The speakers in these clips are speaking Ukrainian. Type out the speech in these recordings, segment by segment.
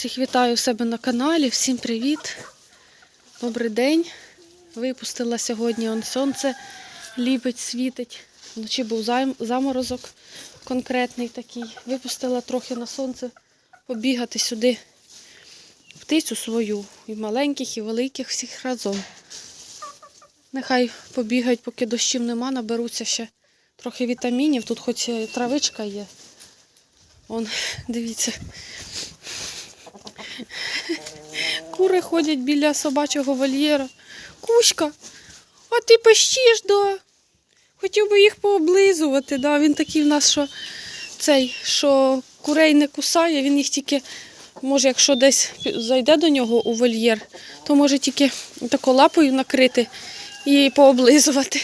Всіх вітаю у себе на каналі. Всім привіт. Добрий день. Випустила сьогодні он сонце, ліпить, світить. Вночі був заморозок конкретний такий. Випустила трохи на сонце побігати сюди. Птицю свою. І маленьких, і великих, всіх разом. Нехай побігають, поки дощів нема, наберуться ще трохи вітамінів. Тут хоч травичка є. Вон, дивіться. Кури ходять біля собачого вольєра. Кузька, а ти пищиш, да? Хотів би їх пооблизувати, да? Він такий в нас, що цей, що курей не кусає, він їх тільки, може, якщо десь зайде до нього у вольєр, то може тільки тако лапою накрити і пооблизувати.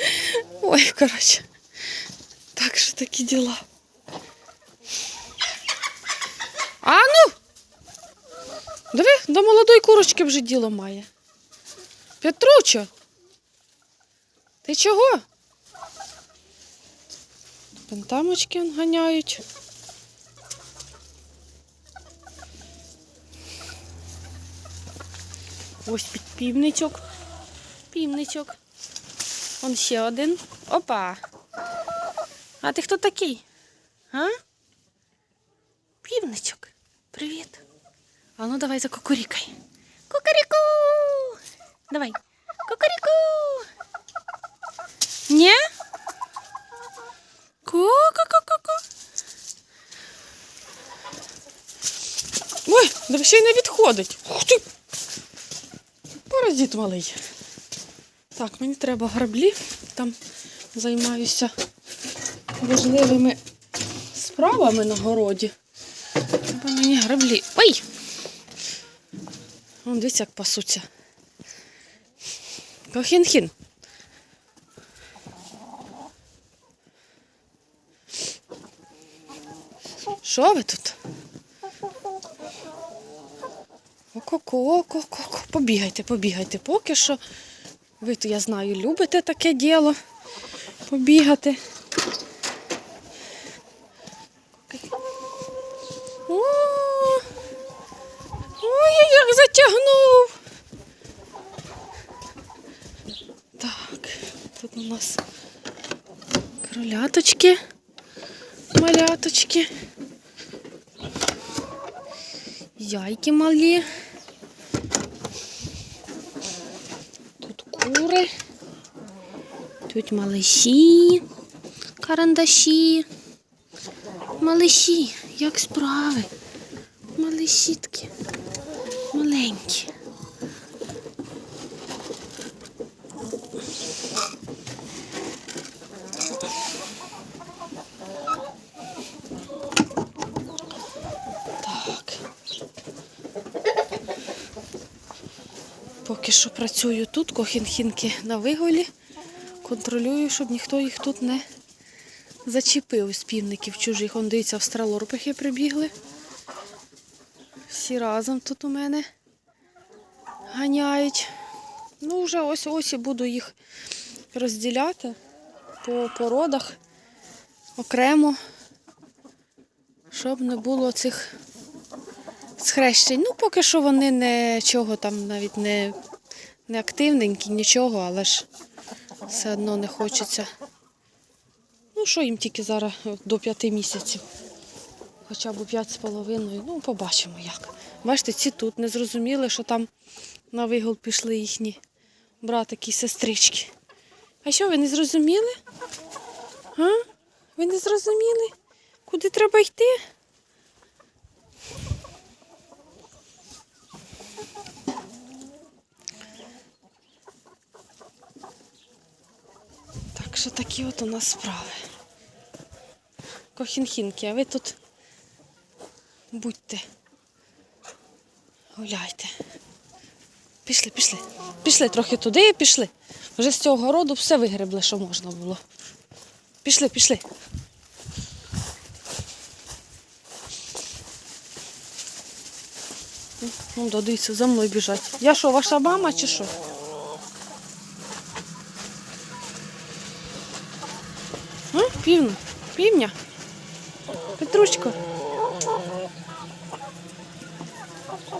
Ой, коротше. Так що такі діла. А ну! Диви, до молодої курочки вже діло має. Петручо, ти чого? Пентамочки ганяють. Ось під півничок. Півничок. Он ще один. Опа. А ти хто такий? А? Півничок. Привіт. А ну давай закукурікай. Кукаріку! Давай. Кукаріку! Ні? Ку-ку-ку-ку-ку. Ой, да ще й не відходить. Ух ти! Паразит малий. Так, мені треба граблі. Там займаюся важливими справами на городі. Треба мені граблі. Ой! Вон дивіться, як пасуться. Кохін-хін. Що ви тут? Око-ко-ко-ко. Побігайте, побігайте поки що. Ви, то, я знаю, любите таке діло. Побігати. О! Ой, як затягнув. Так, тут у нас кроляточки, маляточки, яйки малі. Тут кури, тут малиші, карандаші, малиші, як справи, малишітки маленькі. Так. Поки що працюю тут, кохінхінки на виголі. Контролюю, щоб ніхто їх тут не зачепив з півників чужих. Он дивіться, австралорпихи прибігли. Всі разом тут у мене ганяють. Ну, вже ось ось і буду їх розділяти по породах окремо, щоб не було цих схрещень. Ну, поки що вони нічого там навіть не, не активненькі, нічого, але ж все одно не хочеться. Ну, що їм тільки зараз до п'яти місяців. Хоча б п'ять з половиною. Ну, побачимо як. Бачите, ці тут не зрозуміли, що там на вигул пішли їхні братики і сестрички. А що, ви не зрозуміли? А? Ви не зрозуміли? Куди треба йти? Так що такі от у нас справи. Кохінхінки, а ви тут будьте. Гуляйте. Пішли, пішли. Пішли трохи туди, пішли. Вже з цього городу все вигребли, що можна було. Пішли, пішли. Ну, дивіться, за мною біжать. Я що, ваша мама чи що? А? Півна? Півня? Петручко.